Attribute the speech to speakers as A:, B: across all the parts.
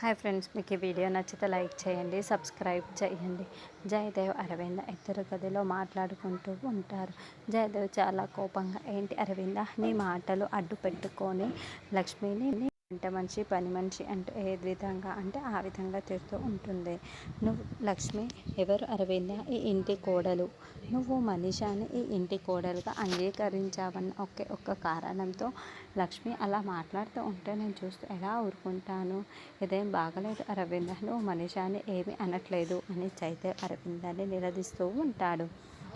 A: Hi friends మీకు ఈ video నచ్చితే లైక్ చేయండి సబ్స్క్రైబ్ చేయండి. జయదేవ్ అరవింద ఇద్దరు గదిలో మాట్లాడుకుంటూ ఉంటారు. జయదేవ్ చాలా కోపంగా ఏంటి అరవింద నీ మాటలు అడ్డు పెట్టుకొని లక్ష్మిని వంట మనిషి పని మనిషి అంటే ఏ విధంగా అంటే ఆ విధంగా చేస్తూ ఉంటుంది. నువ్వు లక్ష్మి ఎవరు అరవింద? ఈ ఇంటి కోడలు. నువ్వు మనిషాని ఈ ఇంటి కోడలుగా అంగీకరించావన్న ఒకే ఒక్క కారణంతో లక్ష్మి అలా మాట్లాడుతూ ఉంటే నేను చూస్తూ ఎలా ఊరుకుంటాను? ఇదేం బాగలేదు అరవింద. నువ్వు మనిషాని ఏమీ అనట్లేదు అని చైతే అరవిందాన్ని నిలదీస్తూ ఉంటాడు.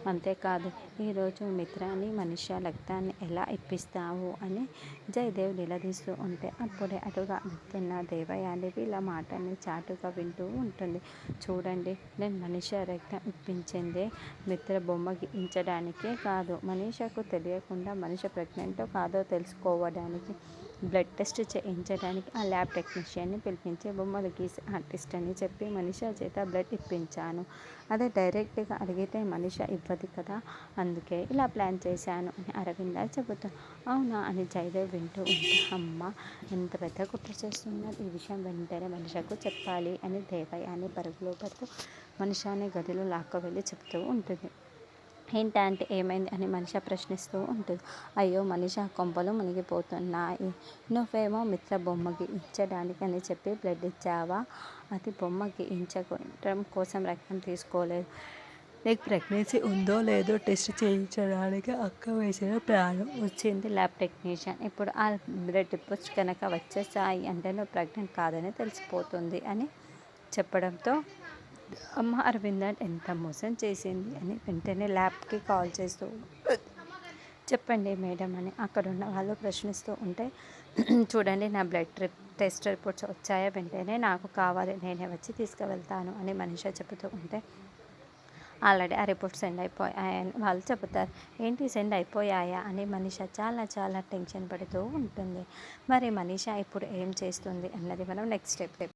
A: అంతేకాదు ఈరోజు మిత్రాన్ని మనిషి రక్తాన్ని ఎలా ఇప్పిస్తావు? అని జయదేవ్ నిలదీస్తూ ఉంటే అప్పుడే అటుగా తిన్న దేవయాని వీళ్ళ మాటని చాటుగా వింటూ ఉంటుంది. చూడండి నేను మనిషి రక్తం ఇప్పించిందే మిత్ర బొమ్మ గీయించడానికే కాదు మనీషకు తెలియకుండా మనిషి ప్రెగ్నెంటో కాదో తెలుసుకోవడానికి బ్లడ్ టెస్ట్ చేయించడానికి ఆ ల్యాబ్ టెక్నీషియన్ని పిలిపించి బొమ్మలు గీసి ఆర్టిస్ట్ అని చెప్పి మనిష చేత బ్లడ్ ఇప్పించాను. అదే డైరెక్ట్గా అడిగితే మనిష ఇవ్వదు కదా అందుకే ఇలా ప్లాన్ చేశాను అని అరవింద చెబుతా అవునా అని జయదేవ్ వింటూ ఉంటే అమ్మ ఎంత పెద్ద కుట్ర చేస్తున్నారు. ఈ విషయం వెంటనే మనిషకు చెప్పాలి అని దేవయ్య పరుగులో పడుతూ మనిషాన్ని గదిలో లాక్కు వెళ్ళి చెప్తూ ఉంటుంది. ఏంటంటే ఏమైంది అని మనిష ప్రశ్నిస్తూ ఉంటుంది. అయ్యో మనిష కొంపలు మునిగిపోతున్నాయి. నువ్వేమో మిత్ర బొమ్మకి ఇచ్చడానికి అని చెప్పి బ్లడ్ ఇచ్చావా? అది బొమ్మకి ఇంచడం కోసం రక్తం తీసుకోలేదు. నీకు ప్రెగ్నెన్సీ ఉందో లేదో టెస్ట్ చేయించడానికి అక్క వేసిన ప్రాణం. వచ్చింది ల్యాబ్ టెక్నీషియన్ ఇప్పుడు ఆ బ్లడ్ రిపోర్ట్స్ కనుక వచ్చేసాయి అంటే నువ్వు ప్రెగ్నెంట్ కాదని తెలిసిపోతుంది అని చెప్పడంతో అమ్మ అరవింద ఎంత మోసం చేసింది అని వెంటనే ల్యాబ్కి కాల్ చేస్తూ చెప్పండి మేడం అని అక్కడ ఉన్న వాళ్ళు ప్రశ్నిస్తూ ఉంటే చూడండి నా బ్లడ్ ట్రిప్ టెస్ట్ రిపోర్ట్స్ వచ్చాయా వెంటనే నాకు కావాలి నేనే వచ్చి తీసుకువెళ్తాను అని మనిషి చెబుతూ ఉంటే ఆల్రెడీ ఆ రిపోర్ట్ సెండ్ అయిపోయాయని వాళ్ళు చెబుతారు. ఏంటి సెండ్ అయిపోయాయా అని మనిష చాలా చాలా టెన్షన్ పడుతూ ఉంటుంది. మరి మనిష ఇప్పుడు ఏం చేస్తుంది అన్నది మనం నెక్స్ట్ స్టెప్